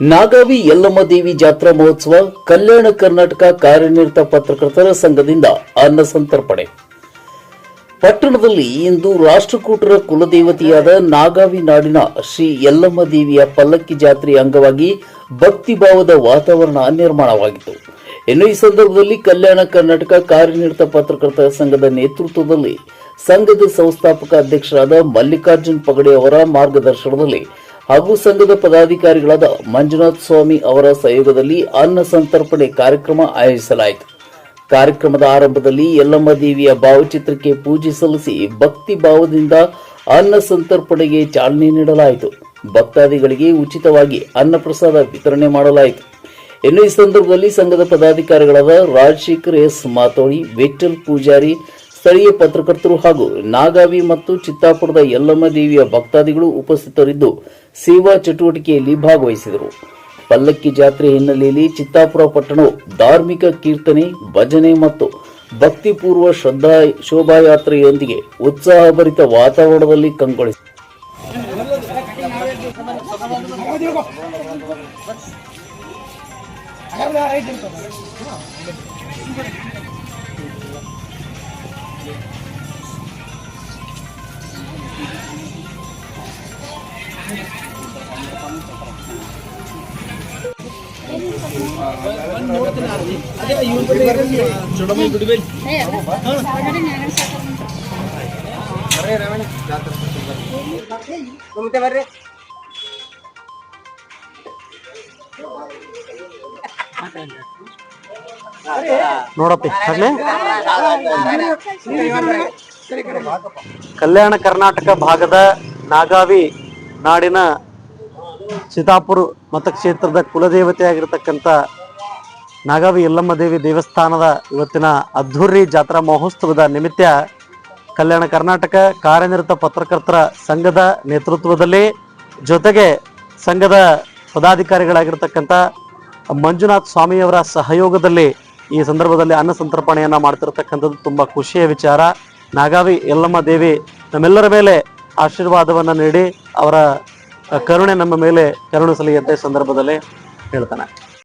ನಾಗಾವಿ ಯಲ್ಲಮ್ಮ ದೇವಿ ಜಾತ್ರಾ ಮಹೋತ್ಸವ ಕಲ್ಯಾಣ ಕರ್ನಾಟಕ ಕಾರ್ಯನಿರತ ಪತ್ರಕರ್ತರ ಸಂಘದಿಂದ ಅನ್ನ ಸಂತರ್ಪಣೆ. ಪಟ್ಟಣದಲ್ಲಿ ಇಂದು ರಾಷ್ಟ್ರಕೂಟರ ಕುಲದೇವತೆಯಾದ ನಾಗಾವಿ ನಾಡಿನ ಶ್ರೀ ಯಲ್ಲಮ್ಮ ದೇವಿಯ ಪಲ್ಲಕ್ಕಿ ಜಾತ್ರೆ ಅಂಗವಾಗಿ ಭಕ್ತಿಭಾವದ ವಾತಾವರಣ ನಿರ್ಮಾಣವಾಗಿತ್ತು. ಇನ್ನು ಈ ಸಂದರ್ಭದಲ್ಲಿ ಕಲ್ಯಾಣ ಕರ್ನಾಟಕ ಕಾರ್ಯನಿರತ ಪತ್ರಕರ್ತರ ಸಂಘದ ನೇತೃತ್ವದಲ್ಲಿ ಸಂಘದ ಸಂಸ್ಥಾಪಕ ಅಧ್ಯಕ್ಷರಾದ ಮಲ್ಲಿಕಾರ್ಜುನ್ ಪಗಡೆ ಅವರ ಮಾರ್ಗದರ್ಶನದಲ್ಲಿ ಹಾಗೂ ಸಂಘದ ಪದಾಧಿಕಾರಿಗಳಾದ ಮಂಜುನಾಥ್ ಸ್ವಾಮಿ ಅವರ ಸಹಯೋಗದಲ್ಲಿ ಅನ್ನ ಸಂತರ್ಪಣೆ ಕಾರ್ಯಕ್ರಮ ಆಯೋಜಿಸಲಾಯಿತು. ಕಾರ್ಯಕ್ರಮದ ಆರಂಭದಲ್ಲಿ ಯಲ್ಲಮ್ಮ ದೇವಿಯ ಭಾವಚಿತ್ರಕ್ಕೆ ಪೂಜೆ ಸಲ್ಲಿಸಿ ಭಕ್ತಿ ಭಾವದಿಂದ ಅನ್ನ ಸಂತರ್ಪಣೆಗೆ ಚಾಲನೆ ನೀಡಲಾಯಿತು. ಭಕ್ತಾದಿಗಳಿಗೆ ಉಚಿತವಾಗಿ ಅನ್ನಪ್ರಸಾದ ವಿತರಣೆ ಮಾಡಲಾಯಿತು. ಇನ್ನು ಈ ಸಂದರ್ಭದಲ್ಲಿ ಸಂಘದ ಪದಾಧಿಕಾರಿಗಳಾದ ರಾಜಶೇಖರ್ ಎಸ್ ಮಾತೋಳಿ ವಿಠಲ್ ಪೂಜಾರಿ ಸ್ಥಳೀಯ ಪತ್ರಕರ್ತರು ಹಾಗೂ ನಾಗಾವಿ ಮತ್ತು ಚಿತ್ತಾಪುರದ ಯಲ್ಲಮ್ಮ ದೇವಿಯ ಭಕ್ತಾದಿಗಳು ಉಪಸ್ಥಿತರಿದ್ದು ಸೇವಾ ಚಟುವಟಿಕೆಯಲ್ಲಿ ಭಾಗವಹಿಸಿದರು ಪಲ್ಲಕ್ಕಿ ಜಾತ್ರೆ ಹಿನ್ನೆಲೆಯಲ್ಲಿ ಚಿತ್ತಾಪುರ ಪಟ್ಟಣವು ಧಾರ್ಮಿಕ ಕೀರ್ತನೆ ಭಜನೆ ಮತ್ತು ಭಕ್ತಿಪೂರ್ವ ಶ್ರದ್ಧಾ ಶೋಭಾಯಾತ್ರೆಯೊಂದಿಗೆ ಉತ್ಸಾಹಭರಿತ ವಾತಾವರಣದಲ್ಲಿ ಕಂಗೊಳಿಸಿತು ಕುಂತೆ ಬರ್ರಿ ನೋಡಪ್ಪಿ ಆಗ್ಲಿ ಕಲ್ಯಾಣ ಕರ್ನಾಟಕ ಭಾಗದ ನಾಗಾವಿ ನಾಡಿನ ಸೀತಾಪುರ ಮತಕ್ಷೇತ್ರದ ಕುಲದೇವತೆಯಾಗಿರ್ತಕ್ಕಂಥ ನಾಗಾವಿ ಯಲ್ಲಮ್ಮ ದೇವಿ ದೇವಸ್ಥಾನದ ಇವತ್ತಿನ ಅದ್ಧೂರಿ ಜಾತ್ರಾ ಮಹೋತ್ಸವದ ನಿಮಿತ್ತ ಕಲ್ಯಾಣ ಕರ್ನಾಟಕ ಕಾರ್ಯನಿರತ ಪತ್ರಕರ್ತರ ಸಂಘದ ನೇತೃತ್ವದಲ್ಲಿ ಜೊತೆಗೆ ಸಂಘದ ಪದಾಧಿಕಾರಿಗಳಾಗಿರ್ತಕ್ಕಂಥ ಮಂಜುನಾಥ್ ಸ್ವಾಮಿಯವರ ಸಹಯೋಗದಲ್ಲಿ ಈ ಸಂದರ್ಭದಲ್ಲಿ ಅನ್ನ ಸಂತರ್ಪಣೆಯನ್ನು ಮಾಡ್ತಿರತಕ್ಕಂಥದ್ದು ತುಂಬ ಖುಷಿಯ ವಿಚಾರ. ನಾಗಾವಿ ಯಲ್ಲಮ್ಮ ದೇವಿ ನಮ್ಮೆಲ್ಲರ ಮೇಲೆ ಆಶೀರ್ವಾದವನ್ನ ನೀಡಿ ಅವರ ಕರುಣೆ ನಮ್ಮ ಮೇಲೆ ಕರುಣಿಸಲಿ ಅಂತ ಸಂದರ್ಭದಲ್ಲಿ ಹೇಳ್ತಾನೆ.